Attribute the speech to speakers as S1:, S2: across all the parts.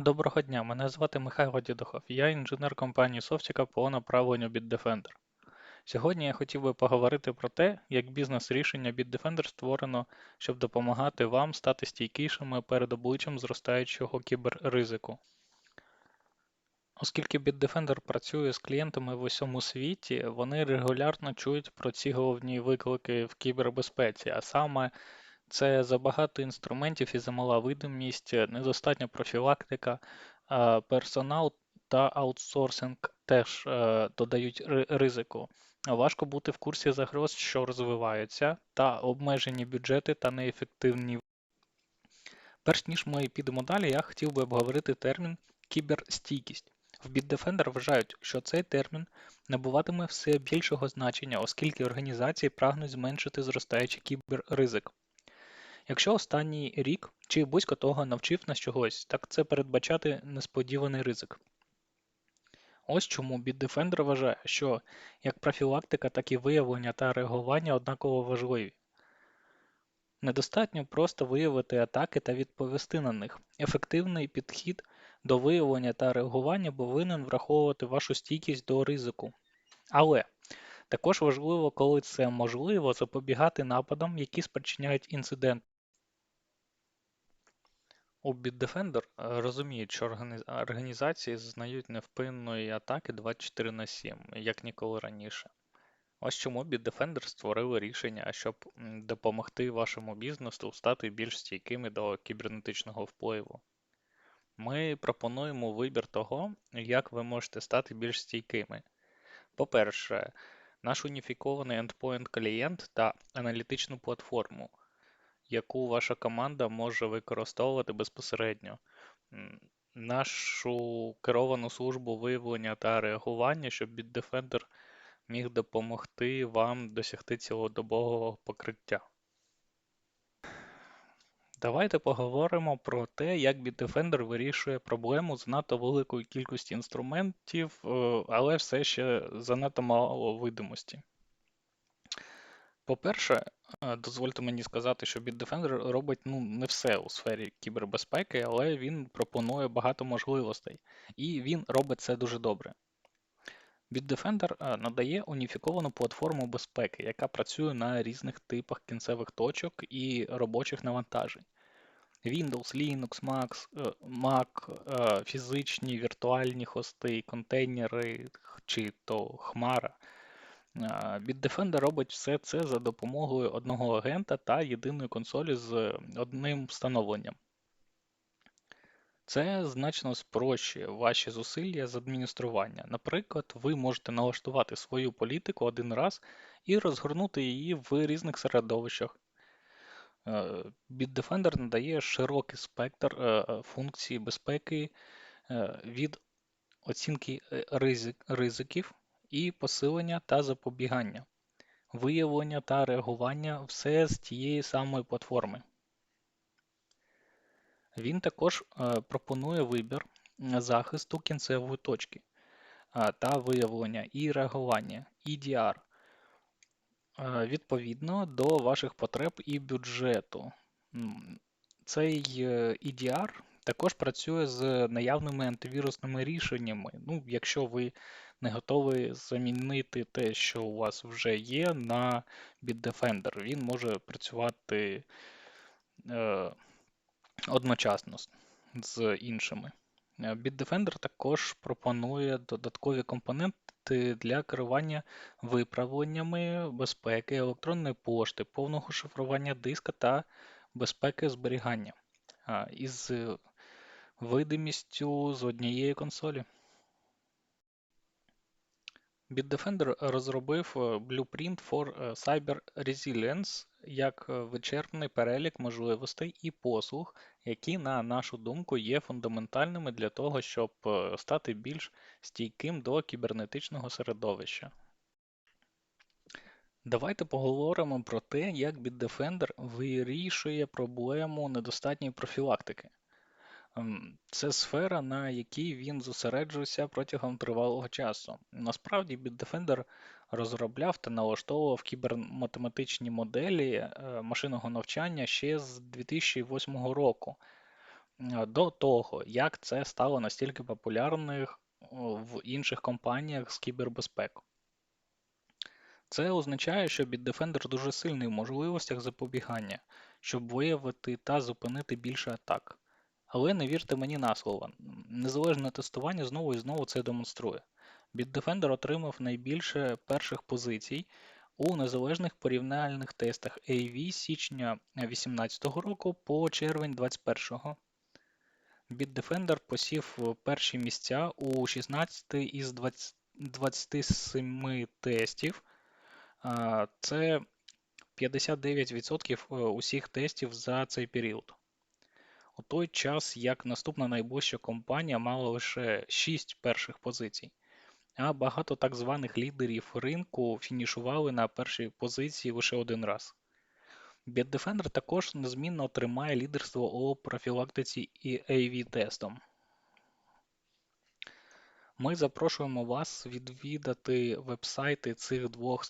S1: Доброго дня, мене звати Михайло Дідохов. Я інженер компанії Softica по направленню Bitdefender. Сьогодні я хотів би поговорити про те, як бізнес-рішення Bitdefender створено, щоб допомагати вам стати стійкішими перед обличчям зростаючого кіберризику. Оскільки Bitdefender працює з клієнтами в усьому світі, вони регулярно чують про ці головні виклики в кібербезпеці, а саме це забагато інструментів і замала видимість, недостатня профілактика, персонал та аутсорсинг теж е, додають ризику. Важко бути в курсі загроз, що розвиваються, та обмежені бюджети та неефективні. Перш ніж ми підемо далі, я хотів би обговорити термін кіберстійкість. В Bitdefender вважають, що цей термін набуватиме все більшого значення, оскільки організації прагнуть зменшити зростаючий кіберризик. Якщо останній рік чи близько того навчив нас чогось, так це передбачати несподіваний ризик. Ось чому Bitdefender вважає, що як профілактика, так і виявлення та реагування однаково важливі. Недостатньо просто виявити атаки та відповісти на них. Ефективний підхід до виявлення та реагування повинен враховувати вашу стійкість до ризику. Але також важливо, коли це можливо, запобігати нападам, які спричиняють інцидент. У Bitdefender е, розуміють, що організації зазнають невпинної атаки 24 на 7, як ніколи раніше. Ось чому Bitdefender створили рішення, щоб допомогти вашому бізнесу стати більш стійкими до кібернетичного впливу. Ми пропонуємо вибір того, як ви можете стати більш стійкими. По-перше, наш уніфікований endpoint клієнт та аналітичну платформу яку ваша команда може використовувати безпосередньо. Нашу керовану службу виявлення та реагування, щоб Bitdefender міг допомогти вам досягти цілодобового покриття. Давайте поговоримо про те, як Bitdefender вирішує проблему з надто великою кількістю інструментів, е, але все ще занадто мало видимості. По-перше, е, дозвольте мені сказати, що Bitdefender робить ну, не все у сфері кібербезпеки, але він пропонує багато можливостей, і він робить це дуже добре. Bitdefender е, надає уніфіковану платформу безпеки, яка працює на різних типах кінцевих точок і робочих навантажень. Windows, Linux, Mac, е, Mac, фізичні віртуальні хости, контейнери чи то Хмара. Bitdefender робить все це за допомогою одного агента та єдиної консолі з одним встановленням. Це значно спрощує ваші зусилля з адміністрування. Наприклад, ви можете налаштувати свою політику один раз і розгорнути її в різних середовищах. Е, Bitdefender надає широкий спектр е, функцій безпеки е, від оцінки ризиків і посилення та запобігання, виявлення та реагування все з тієї самої платформи. Він також е, пропонує вибір захисту кінцевої точки та виявлення і реагування EDR е, відповідно до ваших потреб і бюджету. Цей EDR е, також працює з наявними антивірусними рішеннями. Ну, Якщо ви не готовий замінити те, що у вас вже є, на Bitdefender. Він може працювати е, одночасно з іншими. Е, Bitdefender також пропонує додаткові компоненти для керування виправленнями безпеки, електронної пошти, повного шифрування диска та безпеки зберігання із видимістю з однієї консолі. Bitdefender розробив е, Blueprint for е, Cyber Resilience як е, вичерпний перелік можливостей і послуг, які, на нашу думку, є фундаментальними для того, щоб стати більш стійким до кібернетичного середовища. Давайте поговоримо про те, як Bitdefender вирішує проблему недостатньої профілактики. Ем, це сфера, на якій він зосереджувався протягом тривалого часу. Насправді, Bitdefender розробляв та налаштовував кіберматематичні моделі е, машинного навчання ще з 2008 року. е, до того, як це стало настільки популярним в інших компаніях з кібербезпеки. Це означає, що Bitdefender дуже сильний в можливостях запобігання, щоб виявити та зупинити більше атак. Але не вірте мені на слово, незалежне тестування знову і знову це демонструє. Bitdefender отримав найбільше перших позицій у незалежних порівняльних тестах AV січня 2018 року по червень 2021. Bitdefender посів перші місця у 16 із 20, 27 тестів. Це 59% усіх тестів за цей період. У той час, як наступна найближча компанія мала лише 6 перших позицій, а багато так званих лідерів ринку фінішували на першій позиції лише один раз. Bitdefender також незмінно тримає лідерство у профілактиці і AV-тестом. Ми запрошуємо вас відвідати вебсайти цих двох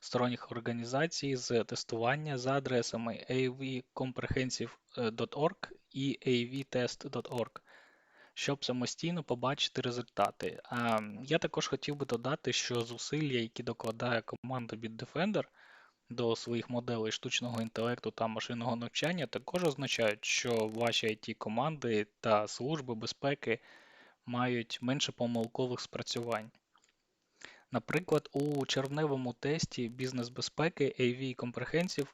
S1: сторонніх організацій з тестування за адресами avcomprehensive.org і avtest.org, щоб самостійно побачити результати. А я також хотів би додати, що зусилля, які докладає команда Bitdefender до своїх моделей штучного інтелекту та машинного навчання, також означають, що ваші it команди та служби безпеки мають менше помилкових спрацювань. Наприклад, у червневому тесті бізнес-безпеки AV Comprehensive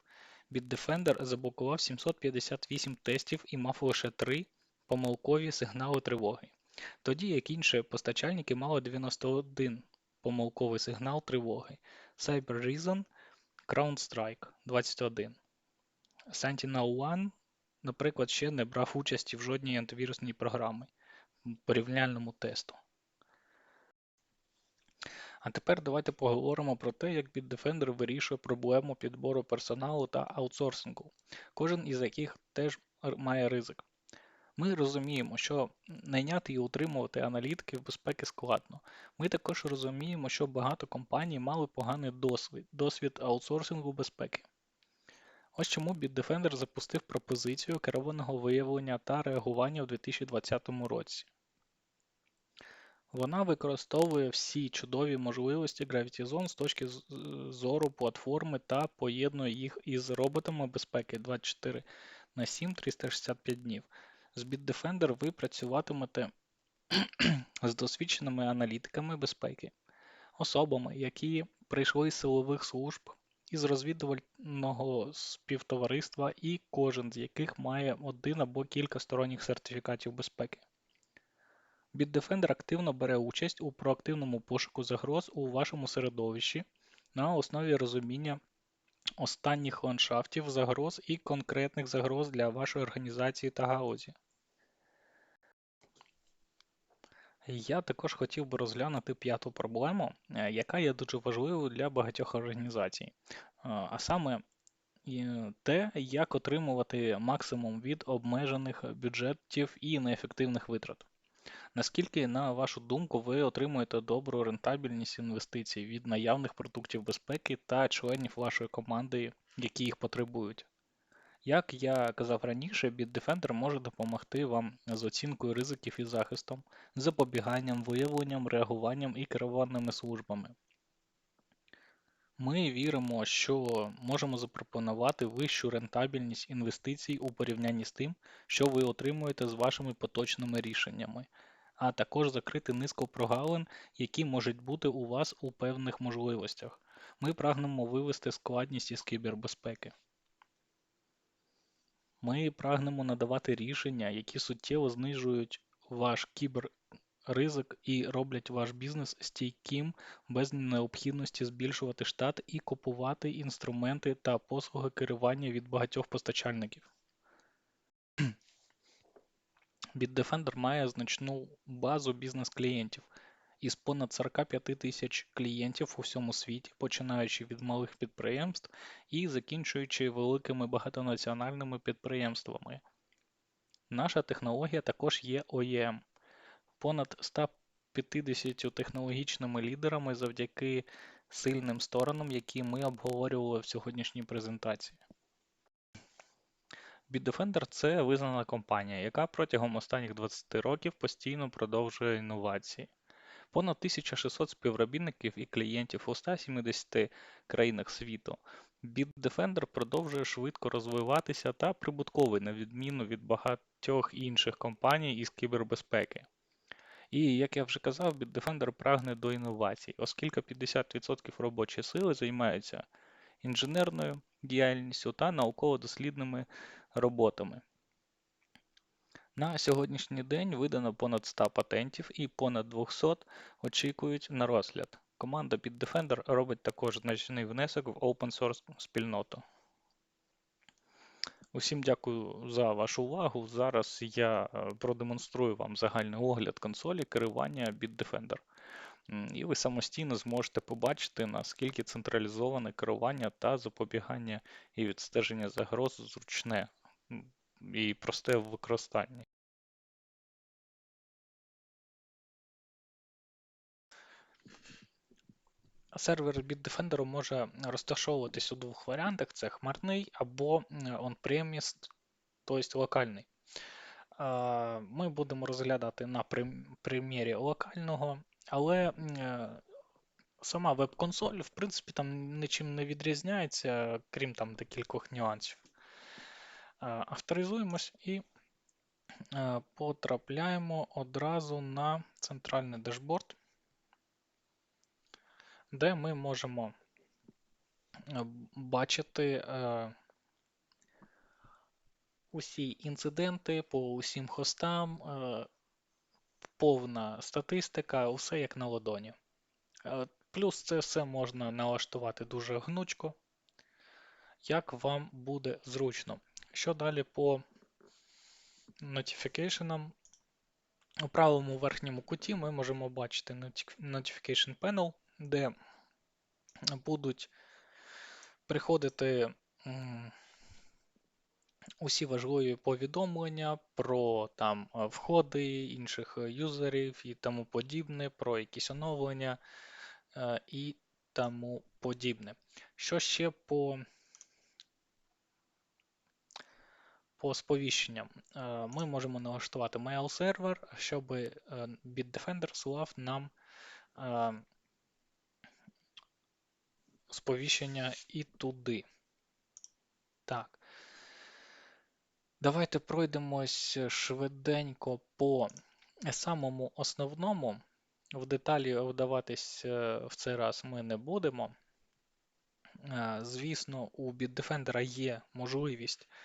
S1: Bitdefender заблокував 758 тестів і мав лише 3 помилкові сигнали тривоги, тоді як інші постачальники мали 91 помилковий сигнал тривоги. CyberReason CrowdStrike 21. Sentinel-1, наприклад, ще не брав участі в жодній антивірусній програмі порівняльному тесту. А тепер давайте поговоримо про те, як Bitdefender вирішує проблему підбору персоналу та аутсорсингу, кожен із яких теж має ризик. Ми розуміємо, що найняти і утримувати аналітиків безпеки складно. Ми також розуміємо, що багато компаній мали поганий досвід, досвід аутсорсингу безпеки. Ось чому Bitdefender запустив пропозицію керованого виявлення та реагування у 2020 році. Вона використовує всі чудові можливості Gravity Zone з точки зору платформи та поєднує їх із роботами безпеки 24 на 7 365 днів. З Bitdefender ви працюватимете з досвідченими аналітиками безпеки, особами, які прийшли з силових служб із розвідувального співтовариства і кожен з яких має один або кілька сторонніх сертифікатів безпеки. Bitdefender активно бере участь у проактивному пошуку загроз у вашому середовищі на основі розуміння останніх ландшафтів загроз і конкретних загроз для вашої організації та галузі. Я також хотів би розглянути п'яту проблему, е, яка є дуже важливою для багатьох організацій, е, а саме те, як отримувати максимум від обмежених бюджетів і неефективних витрат. Наскільки, на вашу думку, ви отримуєте добру рентабельність інвестицій від наявних продуктів безпеки та членів вашої команди, які їх потребують? Як я казав раніше, Bitdefender може допомогти вам з оцінкою ризиків і захистом, запобіганням, виявленням, реагуванням і керованими службами. Ми віримо, що можемо запропонувати вищу рентабельність інвестицій у порівнянні з тим, що ви отримуєте з вашими поточними рішеннями, а також закрити низку прогалин, які можуть бути у вас у певних можливостях. Ми прагнемо вивести складність із кібербезпеки. Ми прагнемо надавати рішення, які суттєво знижують ваш кіберризик і роблять ваш бізнес стійким без необхідності збільшувати штат і купувати інструменти та послуги керування від багатьох постачальників. Bitdefender має значну базу бізнес-клієнтів із понад 45 тисяч клієнтів у всьому світі, починаючи від малих підприємств і закінчуючи великими багатонаціональними підприємствами. Наша технологія також є OEM. Понад 150 технологічними лідерами завдяки сильним сторонам, які ми обговорювали в сьогоднішній презентації. Bitdefender – це визнана компанія, яка протягом останніх 20 років постійно продовжує інновації. Понад 1600 співробітників і клієнтів у 170 країнах світу. Bitdefender продовжує швидко розвиватися та прибутковий, на відміну від багатьох інших компаній із кібербезпеки. І, як я вже казав, Bitdefender прагне до інновацій, оскільки 50% робочої сили займаються інженерною діяльністю та науково-дослідними роботами. На сьогоднішній день видано понад 100 патентів і понад 200 очікують на розгляд. Команда Bitdefender робить також значний внесок в open source спільноту. Усім дякую за вашу увагу. Зараз я е, продемонструю вам загальний огляд консолі керування Bitdefender. І ви самостійно зможете побачити, наскільки централізоване керування та запобігання і відстеження загроз зручне і просте в використанні. Сервер Bitdefender може розташовуватись у двох варіантах: це хмарний або on-premise, тобто локальний. Ми будемо розглядати на примірі локального, але е, сама веб-консоль, в принципі, там нічим не відрізняється, крім там декількох нюансів. Авторизуємось і е, потрапляємо одразу на центральний дашборд де ми можемо е, бачити е, усі інциденти по усім хостам, е, повна статистика, усе як на ладоні. Плюс це все можна налаштувати дуже гнучко, як вам буде зручно. Що далі по notification? У правому верхньому куті ми можемо бачити Notification Panel, де будуть приходити усі важливі повідомлення про там входи інших юзерів і тому подібне, про якісь оновлення е, і тому подібне. Що ще по по сповіщенням? Е, ми можемо налаштувати mail сервер, щоб е, Bitdefender слав нам сповіщення і туди. Так. Давайте пройдемось швиденько по самому основному. В деталі вдаватись е, в цей раз ми не будемо. Е, звісно, у Bitdefender є можливість е,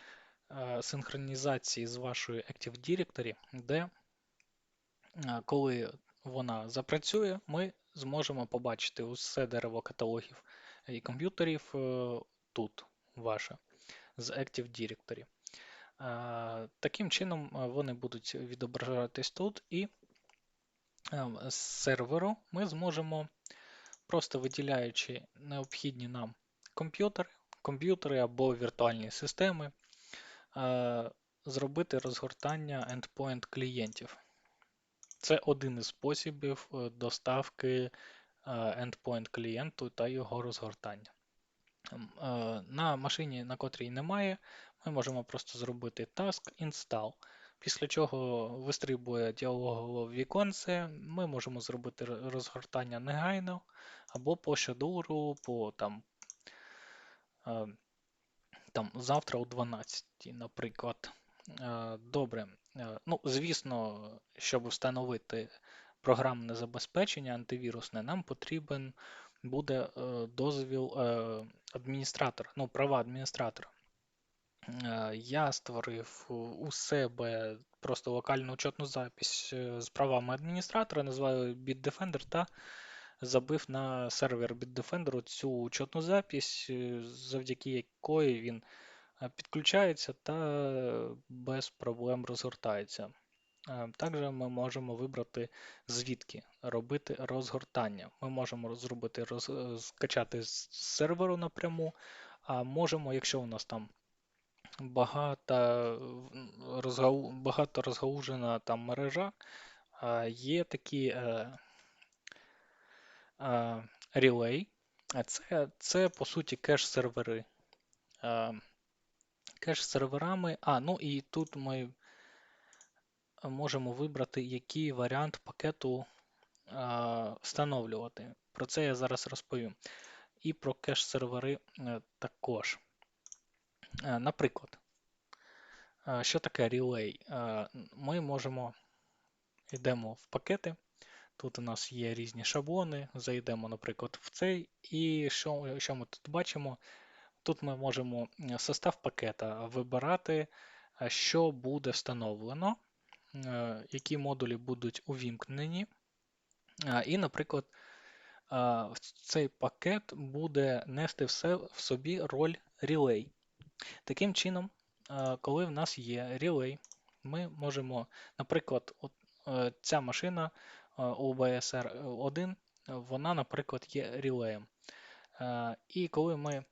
S1: синхронізації з вашою Active Directory, де, коли вона запрацює, ми зможемо побачити усе дерево каталогів і комп'ютерів е, тут ваше з Active Directory. Е, таким чином, е, вони будуть відображатись тут, і з серверу ми зможемо, просто виділяючи необхідні нам комп'ютери, комп'ютери або віртуальні системи, зробити розгортання endpoint клієнтів. Це один із способів доставки endpoint клієнту та його розгортання. Ем, е, на машині, на котрій немає, ми можемо просто зробити task install, після чого вистрибує діалогове віконце, ми можемо зробити розгортання негайно, або по шедуру, по там, е, там завтра о 12, наприклад. Е, добре. Ну, Звісно, щоб встановити програмне забезпечення антивірусне, нам потрібен буде е, дозвіл е, адміністратора, ну, права адміністратора. Е, я створив у себе просто локальну учетну запись з правами адміністратора, називаю Bitdefender та забив на сервер Bitdefender цю учетну запись, завдяки якої він підключається та без проблем розгортається. Е, також ми можемо вибрати звідки робити розгортання. Ми можемо зробити роз... Е, скачати з серверу напряму, а можемо, якщо у нас там багато розгау... багато розгаужена там мережа, є такі релей, це, це по суті кеш-сервери. кеш-серверами. А, ну і тут ми можемо вибрати, який варіант пакету встановлювати. Про це я зараз розповім. І про кеш-сервери е, також. Е, наприклад, е, що таке Relay? Ми можемо йдемо в пакети. Тут у нас є різні шаблони. Зайдемо, наприклад, в цей. І що що ми тут бачимо? Тут ми можемо состав пакета вибирати, що буде встановлено, які модулі будуть увімкнені. І, наприклад, цей пакет буде нести все в собі роль Relay. Таким чином, коли в нас є Relay, ми можемо, наприклад, от, е, ця машина OBSR 1, вона, наприклад, є релеєм. І коли ми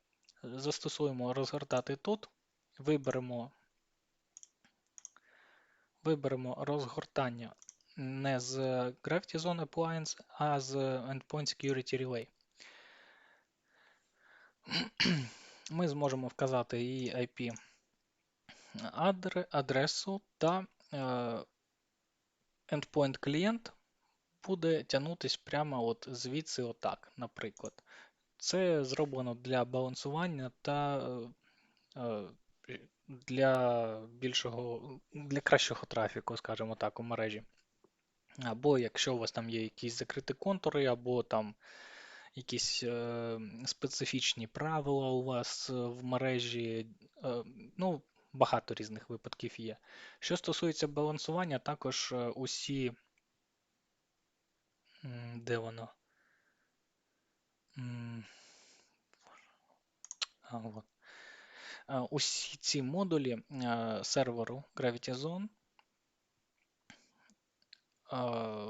S1: застосуємо розгортати тут, виберемо виберемо розгортання не з Gravity Zone Appliance, а з Endpoint Security Relay. Ми зможемо вказати її IP адресу та е, endpoint клієнт буде тягнутись прямо от звідси, отак, наприклад. Це зроблено для балансування та е, для більшого, для кращого трафіку, скажімо так, у мережі. Або якщо у вас там є якісь закриті контури, або там якісь е, специфічні правила у вас в мережі, е, ну, багато різних випадків є. Що стосується балансування, також е, усі. Де воно? А, от. Усі ці модулі серверу Gravity Zone,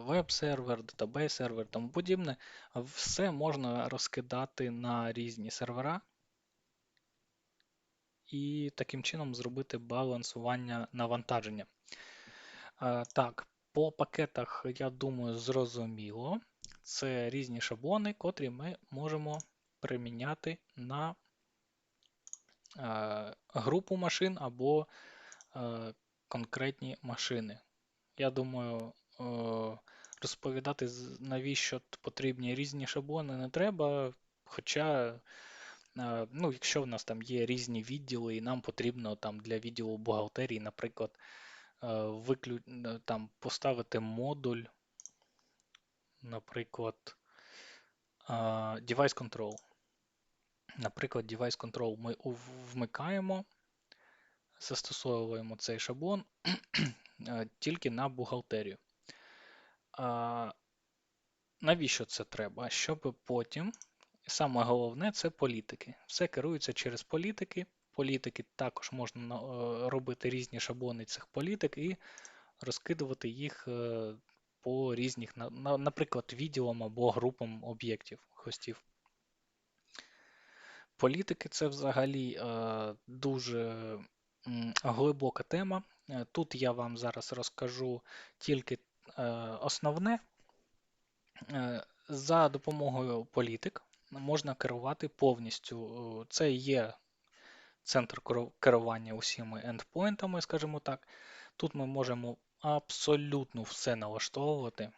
S1: веб-сервер, датабейс-сервер тому подібне, все можна розкидати на різні сервера і таким чином зробити балансування навантаження. Так, по пакетах, я думаю, зрозуміло. Це різні шаблони, котрі ми можемо приміняти на Е, групу машин або е, конкретні машини. Я думаю, е, розповідати, навіщо потрібні різні шаблони, не треба. Хоча, ну, якщо в нас там є різні відділи, і нам потрібно там для відділу бухгалтерії, наприклад, виклю... там поставити модуль, наприклад, Device Control. Наприклад, Device Control ми вмикаємо, застосовуємо цей шаблон е, тільки на бухгалтерію. Навіщо це треба? Щоб потім, саме головне, це політики. Все керується через політики. Політики також можна е, робити різні шаблони цих політик і розкидувати їх е, по різних, наприклад, відділам або групам об'єктів хостів. Політики це взагалі е, дуже глибока тема. Тут я вам зараз розкажу тільки основне. За допомогою політик можна керувати повністю. Це є центр керування усіма ендпоінтами, скажімо так. Тут ми можемо абсолютно все налаштовувати,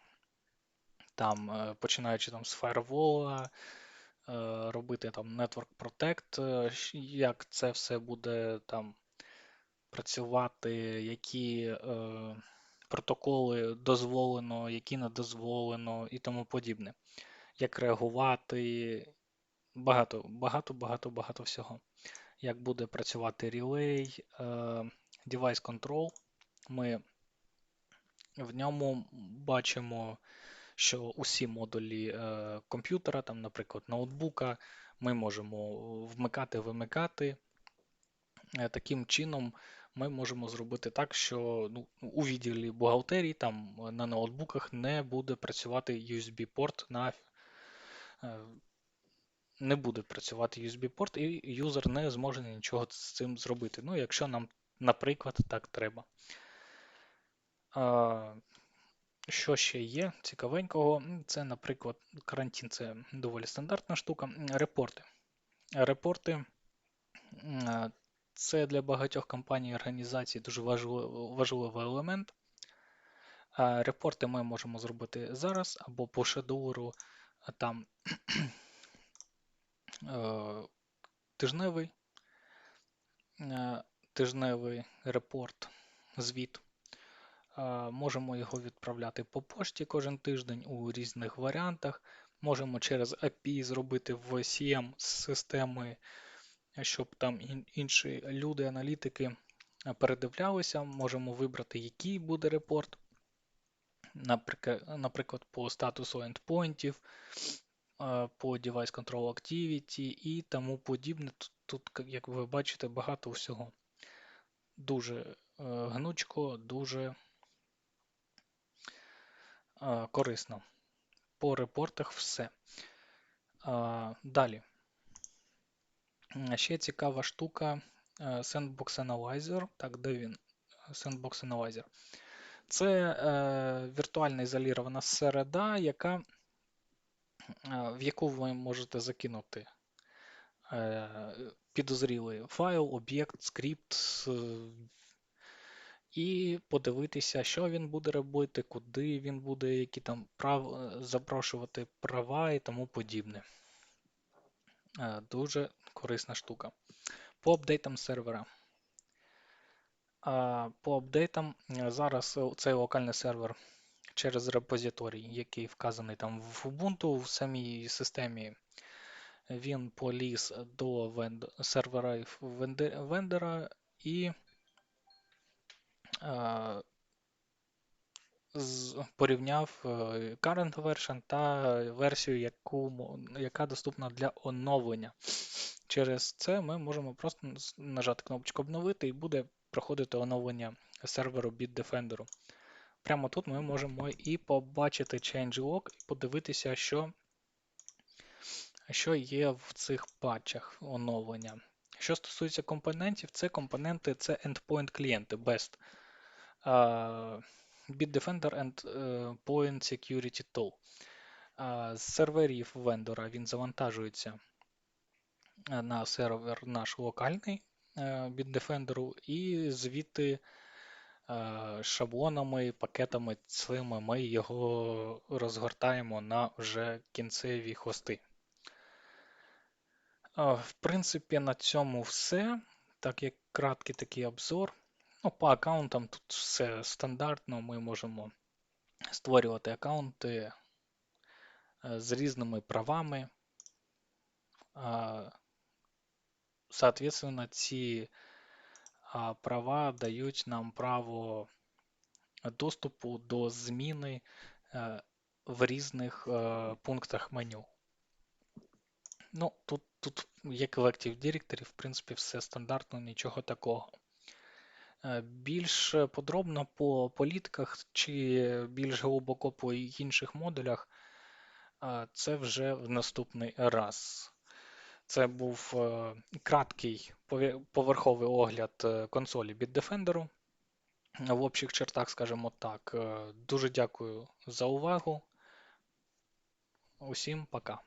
S1: там, починаючи там з фаєрвола, Е, робити там Network Protect, е, як це все буде там працювати, які е, протоколи дозволено, які не дозволено і тому подібне. Як реагувати, багато, багато, багато, багато всього. Як буде працювати Relay, Device Control. Ми в ньому бачимо що усі модулі е, комп'ютера, там, наприклад, ноутбука, ми можемо вмикати, вимикати. Е, таким чином, ми можемо зробити так, що ну, у відділі бухгалтерії там на ноутбуках не буде працювати USB-порт на е, не буде працювати USB-порт, і юзер не зможе нічого з цим зробити. Ну, якщо нам, наприклад, так треба. Що ще є цікавенького? Це, наприклад, карантин це доволі стандартна штука. Репорти. Репорти Це для багатьох компаній і організацій дуже важливий, елемент. Репорти ми можемо зробити зараз або по шедулеру а там тижневий, е, тижневий репорт, звіт. Е, Можемо його відправляти по пошті кожен тиждень у різних варіантах. Можемо через API зробити в CM системи, щоб там інші люди, аналітики е, передивлялися. Можемо вибрати, який буде репорт, наприклад, по статусу ендпоінтів, по Device Control Activity і тому подібне. Тут, як ви бачите, багато всього. Дуже е, гнучко, дуже корисно. По репортах все. Далі. Ще цікава штука е, Sandbox Analyzer. Так, де він? Sandbox Analyzer. Це е, віртуальна ізолірована середа, яка, в яку ви можете закинути е, підозрілий файл, об'єкт, скрипт е, і подивитися, що він буде робити, куди він буде, які там прав, е, запрошувати права і тому подібне. Е, Дуже корисна штука. По апдейтам сервера. По апдейтам е, зараз е, цей локальний сервер через репозиторій, який вказаний там в Ubuntu, в самій системі, він поліз до венд... сервера вендора і е, з- порівняв е, current version та версію, яку, яка доступна для оновлення. Через це ми можемо просто нажати кнопочку обновити і буде проходити оновлення серверу Bitdefender. Прямо тут ми можемо і побачити changelog, і подивитися, що, що є в цих патчах оновлення. Що стосується компонентів, це компоненти це endpoint клієнти BEST. Uh, Bitdefender Endpoint Security Tool. А З серверів вендора він завантажується е, на сервер наш локальний е, Bitdefender, і звідти е, шаблонами, пакетами цими ми його розгортаємо на вже кінцеві хости. Е, В принципі, на цьому все. Так як краткий такий обзор. Ну, по аккаунтам тут все стандартно. Ми можемо створювати аккаунти е, з різними правами. Соответственно, ці права дають нам право доступу до зміни е, в різних е, пунктах меню. Ну, тут, тут як в Active Directory, в принципі, все стандартно, нічого такого. Е, Більш подробно по політиках чи більш глибоко по інших модулях, це вже в наступний раз. Це був е, краткий поверховий огляд е, консолі Bitdefender. В общих чертах, скажімо так. Е, Дуже дякую за увагу. Усім пока.